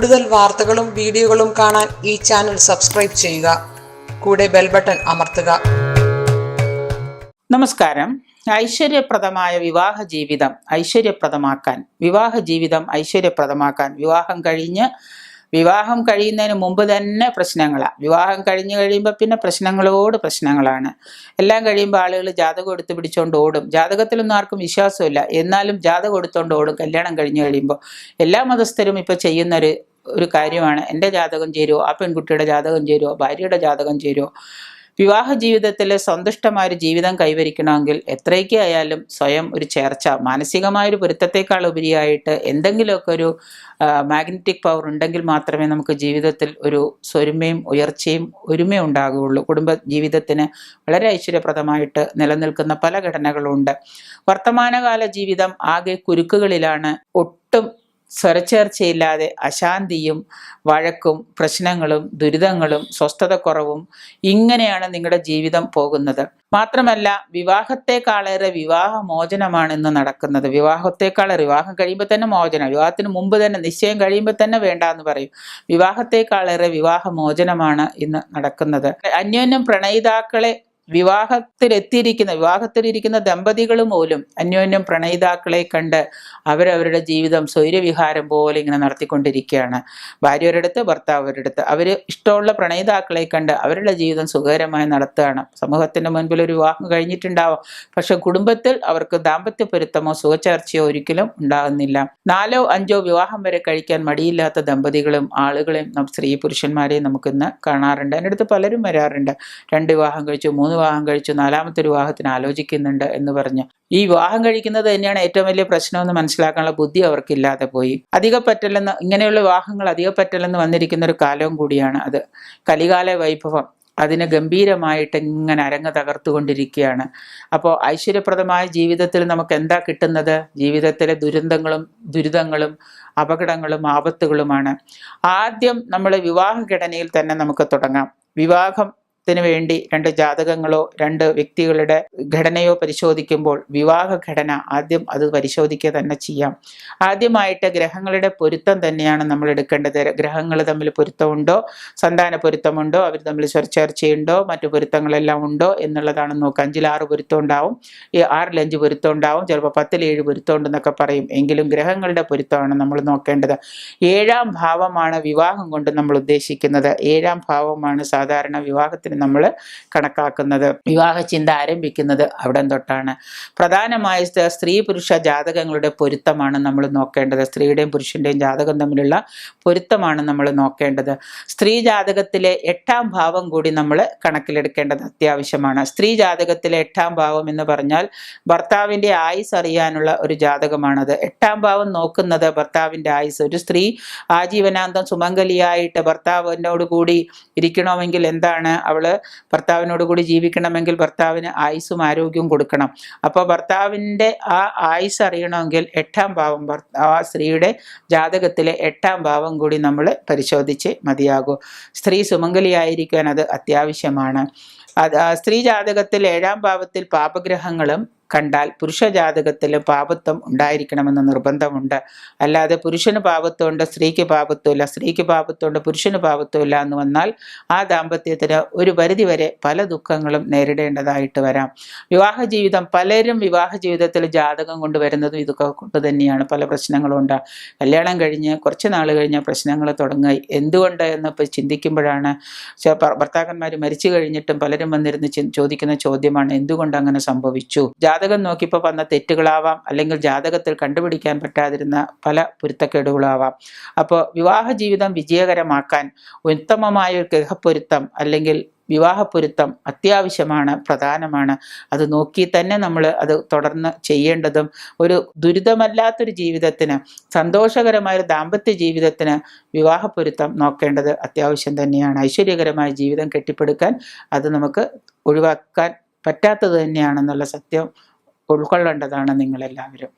കൂടുതൽ വാർത്തകളും വീഡിയോകളും കാണാൻ ഈ ചാനൽ സബ്സ്ക്രൈബ് ചെയ്യുക. കൂടെ ബെൽ ബട്ടൺ അമർത്തുക. നമസ്കാരം. ഐശ്വര്യപ്രദമായ വിവാഹ ജീവിതം ഐശ്വര്യപ്രദമാക്കാൻ വിവാഹ ജീവിതം ഐശ്വര്യപ്രദമാക്കാൻ വിവാഹം കഴിഞ്ഞ് വിവാഹം കഴിയുന്നതിന് മുമ്പ് തന്നെ പ്രശ്നങ്ങളാണ് വിവാഹം കഴിഞ്ഞ് കഴിയുമ്പോൾ പിന്നെ പ്രശ്നങ്ങളോട് പ്രശ്നങ്ങളാണ്. എല്ലാം കഴിയുമ്പോൾ ആളുകൾ ജാതകം എടുത്ത് പിടിച്ചുകൊണ്ട് ഓടും. ജാതകത്തിലൊന്നും ആർക്കും വിശ്വാസമില്ല. എന്നാലും ജാതകം എടുത്തുകൊണ്ട് ഓടും. കല്യാണം കഴിഞ്ഞ് കഴിയുമ്പോൾ എല്ലാ മതസ്ഥരും ഇപ്പോൾ ചെയ്യുന്നൊരു ഒരു കാര്യമാണ്. എന്റെ ജാതകം ചേരുമോ ആ പെൺകുട്ടിയുടെ ജാതകം ചേരുമോ ഭാര്യയുടെ ജാതകം ചേരുമോ വിവാഹ ജീവിതത്തിൽ സന്തുഷ്ടമായ ഒരു ജീവിതം കൈവരിക്കണമെങ്കിൽ എത്രയൊക്കെ ആയാലും സ്വയം ഒരു ചേർച്ച മാനസികമായൊരു പൊരുത്തത്തെക്കാൾ ഉപരിയായിട്ട് എന്തെങ്കിലുമൊക്കെ ഒരു മാഗ്നറ്റിക് പവർ ഉണ്ടെങ്കിൽ മാത്രമേ നമുക്ക് ജീവിതത്തിൽ ഒരു സ്വരുമയും ഉയർച്ചയും ഒരുമയും ഉണ്ടാകുകയുള്ളൂ. കുടുംബ ജീവിതത്തിന് വളരെ ഐശ്വര്യപ്രദമായിട്ട് നിലനിൽക്കുന്ന പല ഘടനകളുണ്ട്. വർത്തമാനകാല ജീവിതം ആകെ കുരുക്കുകളിലാണ്. ഒട്ടും സ്വരച്ചേർച്ചയില്ലാതെ അശാന്തിയും വഴക്കും പ്രശ്നങ്ങളും ദുരിതങ്ങളും സ്വസ്ഥതക്കുറവും ഇങ്ങനെയാണ് നിങ്ങളുടെ ജീവിതം പോകുന്നത്. മാത്രമല്ല വിവാഹത്തെക്കാളേറെ വിവാഹ മോചനമാണ് ഇന്ന് നടക്കുന്നത്. വിവാഹത്തെക്കാളേറെ വിവാഹം കഴിയുമ്പോൾ തന്നെ മോചനം. വിവാഹത്തിന് മുമ്പ് തന്നെ നിശ്ചയം കഴിയുമ്പോൾ തന്നെ വേണ്ട എന്ന് പറയും. വിവാഹത്തെക്കാളേറെ വിവാഹ മോചനമാണ് ഇന്ന് നടക്കുന്നത്. അന്യോന്യം പ്രണയിതാക്കളെ വിവാഹത്തിലെത്തിയിരിക്കുന്ന വിവാഹത്തിലിരിക്കുന്ന ദമ്പതികൾ പോലും അന്യോന്യം പ്രണയിതാക്കളെ കണ്ട് അവരവരുടെ ജീവിതം സ്വൈര്യവിഹാരം പോലെ ഇങ്ങനെ നടത്തിക്കൊണ്ടിരിക്കുകയാണ്. ഭാര്യ ഒരിടത്ത് ഭർത്താവ് ഒരിടത്ത് അവർ ഇഷ്ടമുള്ള പ്രണയിതാക്കളെ കണ്ട് അവരുടെ ജീവിതം സുഖകരമായി നടത്തുകയാണ്. സമൂഹത്തിന്റെ മുൻപിൽ ഒരു വിവാഹം കഴിഞ്ഞിട്ടുണ്ടാവാം. പക്ഷെ കുടുംബത്തിൽ അവർക്ക് ദാമ്പത്യ പൊരുത്തമോ സുഖചേർച്ചയോ ഒരിക്കലും ഉണ്ടാകുന്നില്ല. നാലോ അഞ്ചോ വിവാഹം വരെ കഴിക്കാൻ മടിയില്ലാത്ത ദമ്പതികളും ആളുകളെയും സ്ത്രീ പുരുഷന്മാരെയും നമുക്കിന്ന് കാണാറുണ്ട്. എന്റെ അടുത്ത് പലരും വരാറുണ്ട്. രണ്ട് വിവാഹം കഴിച്ചു മൂന്ന് വിവാഹം കഴിച്ചു. നാലാമത്തെ ഒരു വിവാഹത്തിന് ആലോചിക്കുന്നുണ്ട് എന്ന് പറഞ്ഞു. ഈ വിവാഹം കഴിക്കുന്നത് തന്നെയാണ് ഏറ്റവും വലിയ പ്രശ്നമെന്ന് മനസ്സിലാക്കാനുള്ള ബുദ്ധി അവർക്കില്ലാതെ പോയി. അധിക പറ്റല്ലെന്ന് ഇങ്ങനെയുള്ള വിവാഹങ്ങൾ അധിക പറ്റല്ലെന്ന് വന്നിരിക്കുന്ന ഒരു കാലവും കൂടിയാണ് അത്. കലികാല വൈഭവം അതിനെ ഗംഭീരമായിട്ട് ഇങ്ങനെ അരങ്ങ് തകർത്തുകൊണ്ടിരിക്കുകയാണ്. അപ്പോൾ ഐശ്വര്യപ്രദമായ ജീവിതത്തിൽ നമുക്ക് എന്താ കിട്ടുന്നത്? ജീവിതത്തിലെ ദുരന്തങ്ങളും ദുരിതങ്ങളും അപകടങ്ങളും ആപത്തുകളുമാണ്. ആദ്യം നമ്മൾ വിവാഹ ഘടനയിൽ തന്നെ നമുക്ക് തുടങ്ങാം. വിവാഹം ത്തിന് വേണ്ടി രണ്ട് ജാതകങ്ങളോ രണ്ട് വ്യക്തികളുടെ ഘടനയോ പരിശോധിക്കുമ്പോൾ വിവാഹ ഘടന ആദ്യം അത് പരിശോധിക്കുക തന്നെ ചെയ്യാം. ആദ്യമായിട്ട് ഗ്രഹങ്ങളുടെ പൊരുത്തം തന്നെയാണ് നമ്മൾ എടുക്കേണ്ടത്. ഗ്രഹങ്ങൾ തമ്മിൽ പൊരുത്തമുണ്ടോ? സന്താന പൊരുത്തമുണ്ടോ? അവർ തമ്മിൽ ചർച്ചയുണ്ടോ മറ്റു പൊരുത്തങ്ങളെല്ലാം ഉണ്ടോ? എന്നുള്ളതാണ് നോക്കുക. അഞ്ചിൽ ആറ് പൊരുത്തം ഉണ്ടാവും ഈ ആറിൽ അഞ്ച് പൊരുത്തം ഉണ്ടാവും ചിലപ്പോൾ പത്തിൽ ഏഴ് പൊരുത്തം ഉണ്ടെന്നൊക്കെ പറയും. എങ്കിലും ഗ്രഹങ്ങളുടെ പൊരുത്തമാണ് നമ്മൾ നോക്കേണ്ടത്. ഏഴാം ഭാവമാണ് വിവാഹം കൊണ്ട് നമ്മൾ ഉദ്ദേശിക്കുന്നത്. ഏഴാം ഭാവമാണ് സാധാരണ വിവാഹത്തിന് നമ്മൾ കണക്കാക്കുന്നത്. വിവാഹ ചിന്ത ആരംഭിക്കുന്നത് അവിടെ തൊട്ടാണ്. പ്രധാനമായി സ്ത്രീ പുരുഷ ജാതകങ്ങളുടെ പൊരുത്തമാണ് നമ്മൾ നോക്കേണ്ടത്. സ്ത്രീയുടെയും പുരുഷന്റെയും ജാതകം തമ്മിലുള്ള പൊരുത്തമാണ് നമ്മൾ നോക്കേണ്ടത്. സ്ത്രീ ജാതകത്തിലെ എട്ടാം ഭാവം കൂടി നമ്മൾ കണക്കിലെടുക്കേണ്ടത് അത്യാവശ്യമാണ്. സ്ത്രീ ജാതകത്തിലെ എട്ടാം ഭാവം എന്ന് പറഞ്ഞാൽ ഭർത്താവിന്റെ ആയുസ് അറിയാനുള്ള ഒരു ജാതകമാണത്. എട്ടാം ഭാവം നോക്കുന്നത് ഭർത്താവിന്റെ ആയുസ്. ഒരു സ്ത്രീ ആജീവനാന്തം സുമംഗലിയായിട്ട് ഭർത്താവിനോട് കൂടി ഇരിക്കണമെങ്കിൽ എന്താണ്? അവൾ ഭർത്താവിനോട് കൂടി ജീവിക്കണമെങ്കിൽ ഭർത്താവിന് ആയുസ്സും ആരോഗ്യവും കൊടുക്കണം. അപ്പോൾ ഭർത്താവിന്റെ ആ ആയുസ് അറിയണമെങ്കിൽ എട്ടാം ഭാവം ആ സ്ത്രീയുടെ ജാതകത്തിലെ എട്ടാം ഭാവം കൂടി നമ്മൾ പരിശോധിച്ച് മതിയാകൂ. സ്ത്രീ സുമംഗലിയായിരിക്കാൻ അത് അത്യാവശ്യമാണ്. അത് സ്ത്രീ ജാതകത്തിൽ ഏഴാം ഭാവത്തിൽ പാപഗ്രഹങ്ങളും കണ്ടാൽ പുരുഷ ജാതകത്തിൽ പാപത്വം ഉണ്ടായിരിക്കണമെന്ന് നിർബന്ധമുണ്ട്. അല്ലാതെ പുരുഷന് പാപത്വമുണ്ട് സ്ത്രീക്ക് പാപത്വമില്ല സ്ത്രീക്ക് പാപത്വമുണ്ട് പുരുഷന് പാപത്വമില്ല എന്ന് വന്നാൽ ആ ദാമ്പത്യത്തിന് ഒരു പരിധിവരെ പല ദുഃഖങ്ങളും നേരിടേണ്ടതായിട്ട് വരാം. വിവാഹ ജീവിതം പലരും വിവാഹ ജീവിതത്തിൽ ജാതകം കൊണ്ടുവരുന്നതും ഇതൊക്കെ കൊണ്ട് തന്നെയാണ് പല പ്രശ്നങ്ങളും ഉണ്ടാകും കല്യാണം കഴിഞ്ഞ് കുറച്ച് നാൾ കഴിഞ്ഞ പ്രശ്നങ്ങൾ തുടങ്ങി എന്തുകൊണ്ട് എന്ന് ചിന്തിക്കുമ്പോഴാണ് ഭർത്താക്കന്മാർ മരിച്ചു കഴിഞ്ഞിട്ടും പലരും വന്നിരുന്ന് ചോദിക്കുന്ന ചോദ്യമാണ് എന്തുകൊണ്ട് അങ്ങനെ സംഭവിച്ചു? ജാതകം നോക്കിയപ്പോൾ വന്ന തെറ്റുകളാവാം അല്ലെങ്കിൽ ജാതകത്തിൽ കണ്ടുപിടിക്കാൻ പറ്റാതിരുന്ന പല പൊരുത്തക്കേടുകളാവാം. അപ്പോൾ വിവാഹ ജീവിതം വിജയകരമാക്കാൻ ഉത്തമമായ ഒരു ഗ്രഹപ്പൊരുത്തം അല്ലെങ്കിൽ വിവാഹപ്പൊരുത്തം അത്യാവശ്യമാണ് പ്രധാനമാണ്. അത് നോക്കി തന്നെ നമ്മൾ അത് തുടർന്ന് ചെയ്യേണ്ടതും ഒരു ദുരിതമല്ലാത്തൊരു ജീവിതത്തിന് സന്തോഷകരമായ ഒരു ദാമ്പത്യ ജീവിതത്തിന് വിവാഹപ്പൊരുത്തം നോക്കേണ്ടത് അത്യാവശ്യം തന്നെയാണ്. ഐശ്വര്യകരമായ ജീവിതം കെട്ടിപ്പടുക്കാൻ അത് നമുക്ക് ഒഴിവാക്കാൻ പറ്റാത്തത് തന്നെയാണെന്നുള്ള സത്യം ഉൾക്കൊള്ളേണ്ടതാണ് നിങ്ങളെല്ലാവരും.